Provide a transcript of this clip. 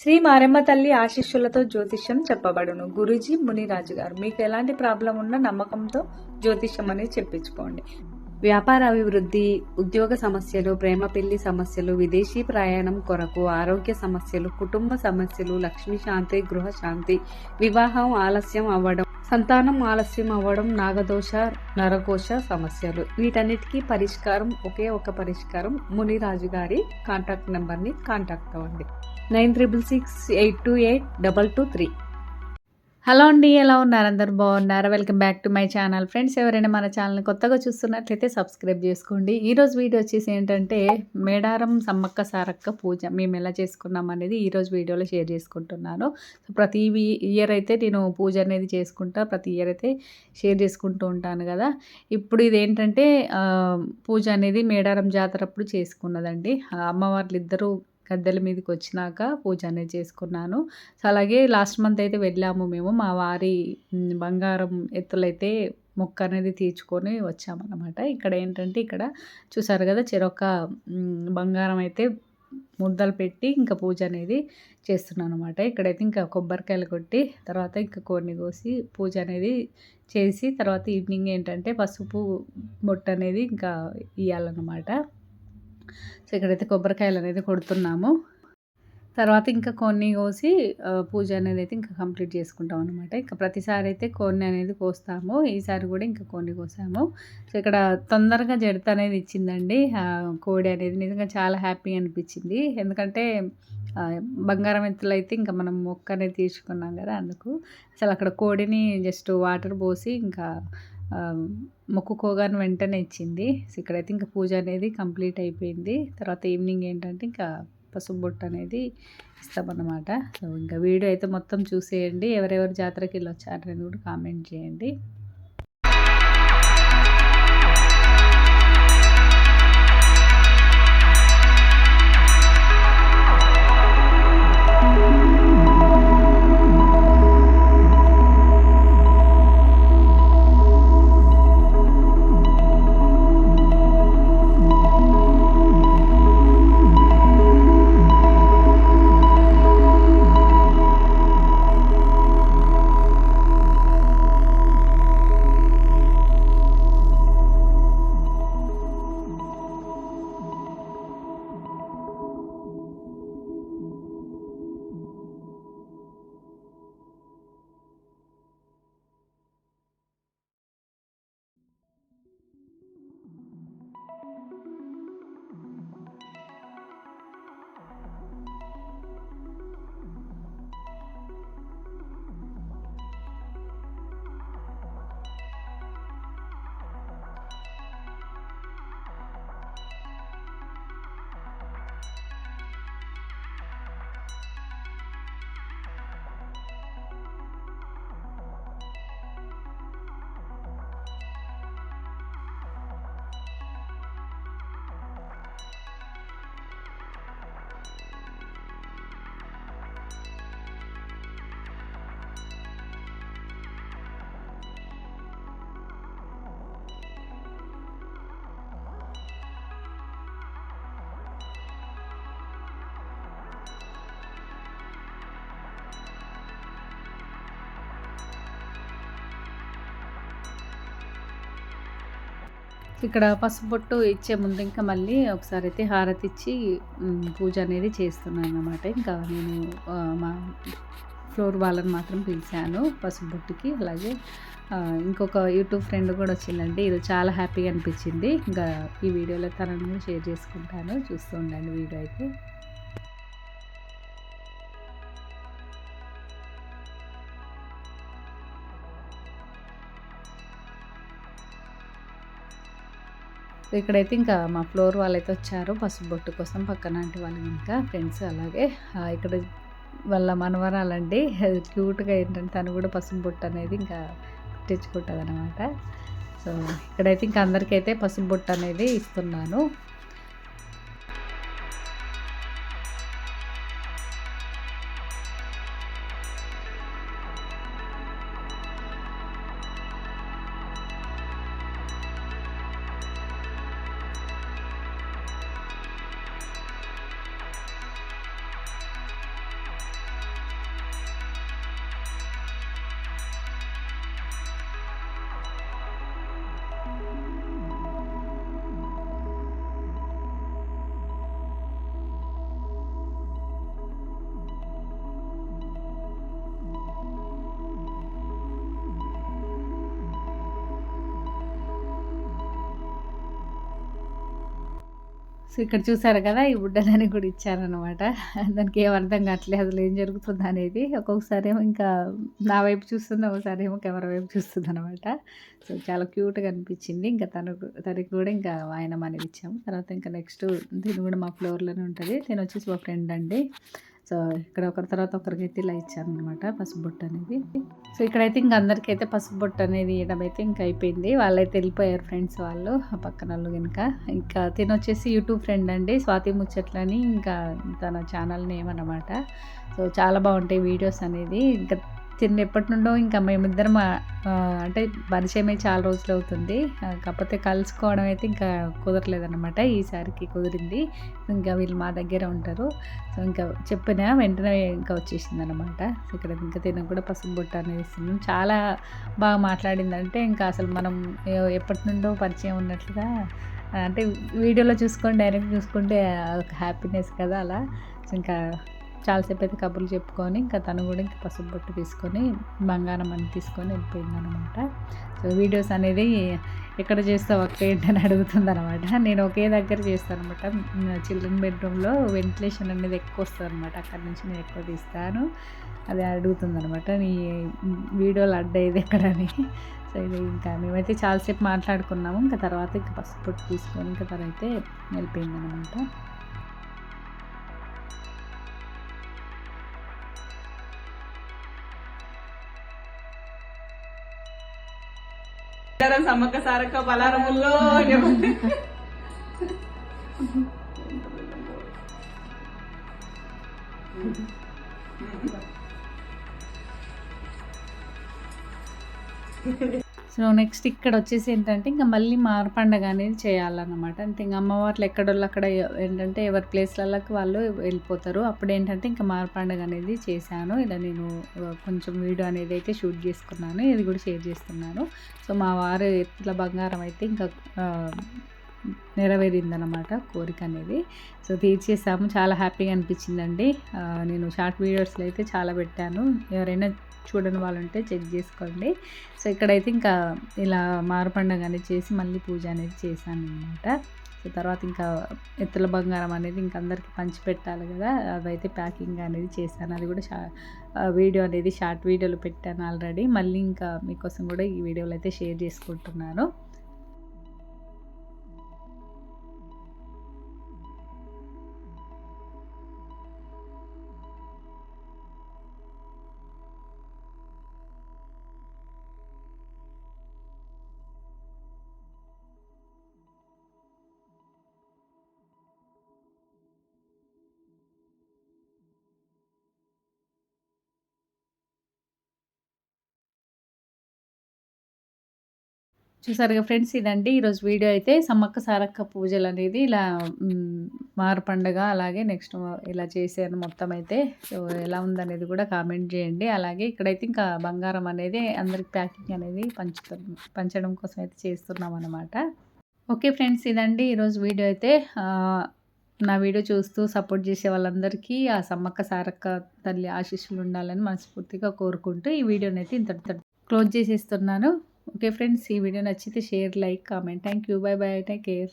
శ్రీ మారెమ్మ తల్లి ఆశీస్సులతో జ్యోతిష్యం చెప్పబడును. గురూజీ మునిరాజు గారు మీకు ఎలాంటి ప్రాబ్లం ఉన్నా నమ్మకంతో జ్యోతిష్యం అనేది చెప్పించుకోండి. వ్యాపార అభివృద్ధి ఉద్యోగ సమస్యలు ప్రేమ పెళ్ళి సమస్యలు విదేశీ ప్రయాణం కొరకు ఆరోగ్య సమస్యలు కుటుంబ సమస్యలు లక్ష్మీ శాంతి గృహ శాంతి వివాహం ఆలస్యం అవ్వడం సంతానం ఆలస్యం అవ్వడం నాగదోష నరకోశ సమస్యలు. వీటన్నిటికీ పరిష్కారం ఒకే ఒక పరిష్కారం మునిరాజు గారి కాంటాక్ట్ నెంబర్ని కాంటాక్ట్ అవ్వండి. Nine triple six eight two eight double two three. Hello అండి ఎలా ఉన్నారు? అందరు బాగున్నారా? Welcome back to my channel. Friends ఎవరైనా మన ఛానల్ని కొత్తగా చూస్తున్నట్లయితే సబ్స్క్రైబ్ చేసుకోండి. ఈరోజు వీడియో వచ్చేసి ఏంటంటే మేడారం సమ్మక్క సారక్క పూజ మేము ఎలా చేసుకున్నాం అనేది ఈరోజు వీడియోలో షేర్ చేసుకుంటున్నాను. సో ప్రతి ఇయర్ అయితే నేను పూజ అనేది చేసుకుంటా ప్రతి ఇయర్ అయితే షేర్ చేసుకుంటూ ఉంటాను కదా. ఇప్పుడు ఇది ఏంటంటే పూజ అనేది మేడారం జాతర అప్పుడు చేసుకున్నదండి. అమ్మవార్లు ఇద్దరు గద్దెల మీదకి వచ్చినాక పూజ అనేది చేసుకున్నాను. సో అలాగే లాస్ట్ మంత్ అయితే వెళ్ళాము మేము. మా వారి బంగారం ఎత్తులైతే మొక్క అనేది తీర్చుకొని వచ్చామన్నమాట. ఇక్కడ ఏంటంటే ఇక్కడ చూసారు కదా చెరొక బంగారం అయితే ముద్దలు పెట్టి ఇంకా పూజ అనేది చేస్తున్నాను అనమాట ఇక్కడైతే ఇంకా కొబ్బరికాయలు కొట్టి తర్వాత ఇంకా కొన్ని కోసి పూజ అనేది చేసి తర్వాత ఈవినింగ్ ఏంటంటే పసుపు బొట్టు అనేది ఇంకా ఇవ్వాలన్నమాట సో ఇక్కడైతే కొబ్బరికాయలు అనేది కొడుతున్నాము. తర్వాత ఇంకా కొన్ని కోసి పూజ అనేది అయితే ఇంకా కంప్లీట్ చేసుకుంటాం అనమాట ఇంకా ప్రతిసారి అయితే కొన్ని అనేది కోస్తాము. ఈసారి కూడా ఇంకా కొన్ని కోసాము. సో ఇక్కడ తొందరగా జడత అనేది ఇచ్చిందండి. కోడి అనేది నిజంగా చాలా హ్యాపీ అనిపించింది. ఎందుకంటే బంగారం ఎత్తులు అయితే ఇంకా మనం మొక్క అనేది తీసుకున్నాం కదా అందుకు. అసలు అక్కడ కోడిని జస్ట్ వాటర్ పోసి ఇంకా మొక్కుకోగానే వెంటనే ఇచ్చింది. సో ఇక్కడైతే ఇంకా పూజ అనేది కంప్లీట్ అయిపోయింది. తర్వాత ఈవినింగ్ ఏంటంటే ఇంకా పసుపు బొట్టు అనేది ఇస్తామన్నమాట. సో ఇంకా వీడియో అయితే మొత్తం చూసేయండి. ఎవరెవరు జాతరకి వెళ్ళి వచ్చారని కూడా కామెంట్ చేయండి. ఇక్కడ పసుపు బొట్టు ఇచ్చే ముందు ఇంకా మళ్ళీ ఒకసారి అయితే హారతి ఇచ్చి పూజ అనేది చేస్తున్నాను అనమాట ఇంకా నేను మా ఫ్లోర్ వాళ్ళని మాత్రం పిలిచాను పసుపు బొట్టుకి అలాగే ఇంకొక యూట్యూబ్ ఫ్రెండ్ కూడా వచ్చిందండి. ఇది చాలా హ్యాపీగా అనిపించింది. ఇంకా ఈ వీడియోలో తనను కూడా షేర్ చేసుకుంటాను. చూస్తూ ఉండండి వీడియో అయితే. సో ఇక్కడైతే ఇంకా మా ఫ్లోర్ వాళ్ళైతే వచ్చారు. పసుపు బొట్టు కోసం పక్కన ఆంటీ వాళ్ళు ఇంకా ఫ్రెండ్స్ అలాగే. ఇక్కడ వాళ్ళ మనవరాలండి. క్యూట్గా ఏంటంటే తను కూడా పసుపు బొట్టు అనేది ఇంకా తెచ్చుకుంటుంది అనమాట సో ఇక్కడైతే ఇంకా అందరికైతే పసుపు బొట్టు అనేది ఇస్తున్నాను. సో ఇక్కడ చూసారు కదా ఈ బుడ్డలని కూడా ఇచ్చారనమాట దానికి ఏం అర్థం కావట్లేదు అసలు ఏం జరుగుతుంది అనేది. ఒక్కొక్కసారి ఏమో ఇంకా నా వైపు చూస్తుంది ఒకసారి ఏమో కెమెరా వైపు చూస్తుంది అనమాట సో చాలా క్యూట్గా అనిపించింది. ఇంకా తను తనకి కూడా ఇంకా ఆయన మనం ఇచ్చాము. తర్వాత ఇంకా నెక్స్ట్ దీని కూడా మా ఫ్లోర్లోనే ఉంటుంది. నేను వచ్చేసి మా ఫ్రెండ్ అండి. సో ఇక్కడ ఒకరి తర్వాత ఒకరికి అయితే ఇలా ఇచ్చాను అనమాట పసుపు బొట్టు అనేది. సో ఇక్కడైతే ఇంక అందరికీ అయితే పసుపు బొట్టు అనేది ఇవ్వడం అయితే ఇంకా అయిపోయింది. వాళ్ళైతే వెళ్ళిపోయారు ఫ్రెండ్స్ వాళ్ళు ఆ పక్కన వాళ్ళు కనుక ఇంకా తినొచ్చేసి వచ్చేసి యూట్యూబ్ ఫ్రెండ్ అండి స్వాతి ముచ్చట్లని. ఇంకా తన ఛానల్ నేమ్ అనమాట సో చాలా బాగుంటాయి వీడియోస్ అనేది. ఇంకా తిన్న ఎప్పటి నుండో ఇంకా మేమిద్దరం అంటే పరిచయం చాలా రోజులు అవుతుంది. కాకపోతే కలుసుకోవడం అయితే ఇంకా కుదరలేదన్నమాట. ఈసారికి కుదిరింది. ఇంకా వీళ్ళు మా దగ్గర ఉంటారు. సో ఇంకా చెప్పిన వెంటనే ఇంకా వచ్చేసింది అనమాట ఇక్కడ ఇంకా తినకు కూడా పసుపుబొట్ట అనేది ఇస్తున్నాం. చాలా బాగా మాట్లాడిందంటే ఇంకా అసలు మనం ఎప్పటి నుండో పరిచయం ఉన్నట్లుగా అంటే వీడియోలో చూసుకొని డైరెక్ట్ చూసుకుంటే ఒక హ్యాపీనెస్ కదా అలా. ఇంకా చాలాసేపు అయితే కబుర్లు చెప్పుకొని ఇంకా తను కూడా ఇంకా పసుపు బొట్టు తీసుకొని బంగారం అని తీసుకొని వెళ్ళిపోయింది అనమాట సో వీడియోస్ అనేది ఎక్కడ చేస్తావు అక్క ఏంటని అడుగుతుంది అనమాట నేను ఒకే దగ్గర చేస్తాను అనమాట చిల్డ్రన్ బెడ్రూమ్లో వెంటిలేషన్ అనేది ఎక్కువ వస్తుంది అనమాట అక్కడ నుంచి నేను ఎక్కువ తీస్తాను అది అడుగుతుంది అనమాట నీ వీడియోలు అడ్డయ్యేది ఎక్కడని. సో ఇది ఇంకా మేమైతే చాలాసేపు మాట్లాడుకున్నాము. ఇంకా తర్వాత ఇంకా పసుపు పొట్టు తీసుకొని ఇంకా తనైతే వెళ్ళిపోయింది సమ్మక్క సారక్క పలారముల్లో సో నెక్స్ట్ ఇక్కడ వచ్చేసి ఏంటంటే ఇంకా మళ్ళీ మార్పండగ అనేది చేయాలన్నమాట. అంటే ఇంకా అమ్మవార్లు ఎక్కడోళ్ళు అక్కడ ఏంటంటే ఎవరి ప్లేస్లలోకి వాళ్ళు వెళ్ళిపోతారు. అప్పుడు ఏంటంటే ఇంకా మార్పండగ అనేది చేశాను. ఇలా నేను కొంచెం వీడియో అనేది అయితే షూట్ చేసుకున్నాను. ఇది కూడా షేర్ చేస్తున్నాను. సో మా వారు ఎత్తుల బంగారం అయితే ఇంకా నెరవేరిందనమాట కోరిక అనేది. సో తీర్చేసాము చాలా హ్యాపీగా అనిపించిందండి. నేను షార్ట్ వీడియోస్లో అయితే చాలా పెట్టాను. ఎవరైనా చూడని వాళ్ళు ఉంటే చెక్ చేసుకోండి. సో ఇక్కడైతే ఇంకా ఇలా మారు అనేది చేసి మళ్ళీ పూజ అనేది చేశాను అనమాట సో తర్వాత ఇంకా ఎత్తుల బంగారం అనేది ఇంకా అందరికీ పంచిపెట్టాలి కదా అదైతే ప్యాకింగ్ అనేది చేశాను. అది కూడా షా వీడియో అనేది షార్ట్ వీడియోలో పెట్టాను ఆల్రెడీ. మళ్ళీ ఇంకా మీకోసం కూడా ఈ వీడియోలు అయితే షేర్ చేసుకుంటున్నాను. చూసారుగా ఫ్రెండ్స్ ఇదండి. ఈరోజు వీడియో అయితే సమ్మక్క సారక్క పూజలు అనేది ఇలా మ్, మారు పండగ అలాగే నెక్స్ట్ ఇలా చేశాను మొత్తం అయితే. సో ఎలా ఉందనేది కూడా కామెంట్ చేయండి. అలాగే ఇక్కడైతే ఇంకా బంగారం అనేది అందరికి ప్యాకింగ్ అనేది పంచుతున్నాం పంచడం కోసం అయితే చేస్తున్నాం అనమాట ఓకే ఫ్రెండ్స్ ఇదండి ఈరోజు వీడియో అయితే. నా వీడియో చూస్తూ సపోర్ట్ చేసే వాళ్ళందరికీ ఆ సమ్మక్క సారక్క తల్లి ఆశీస్సులు ఉండాలని మనస్ఫూర్తిగా కోరుకుంటూ ఈ వీడియోని అయితే ఇంతటితో క్లోజ్ చేసేస్తున్నాను. ఓకే ఫ్రెండ్స్ ఈ వీడియో నచ్చితే share like comment. Thank you bye bye take care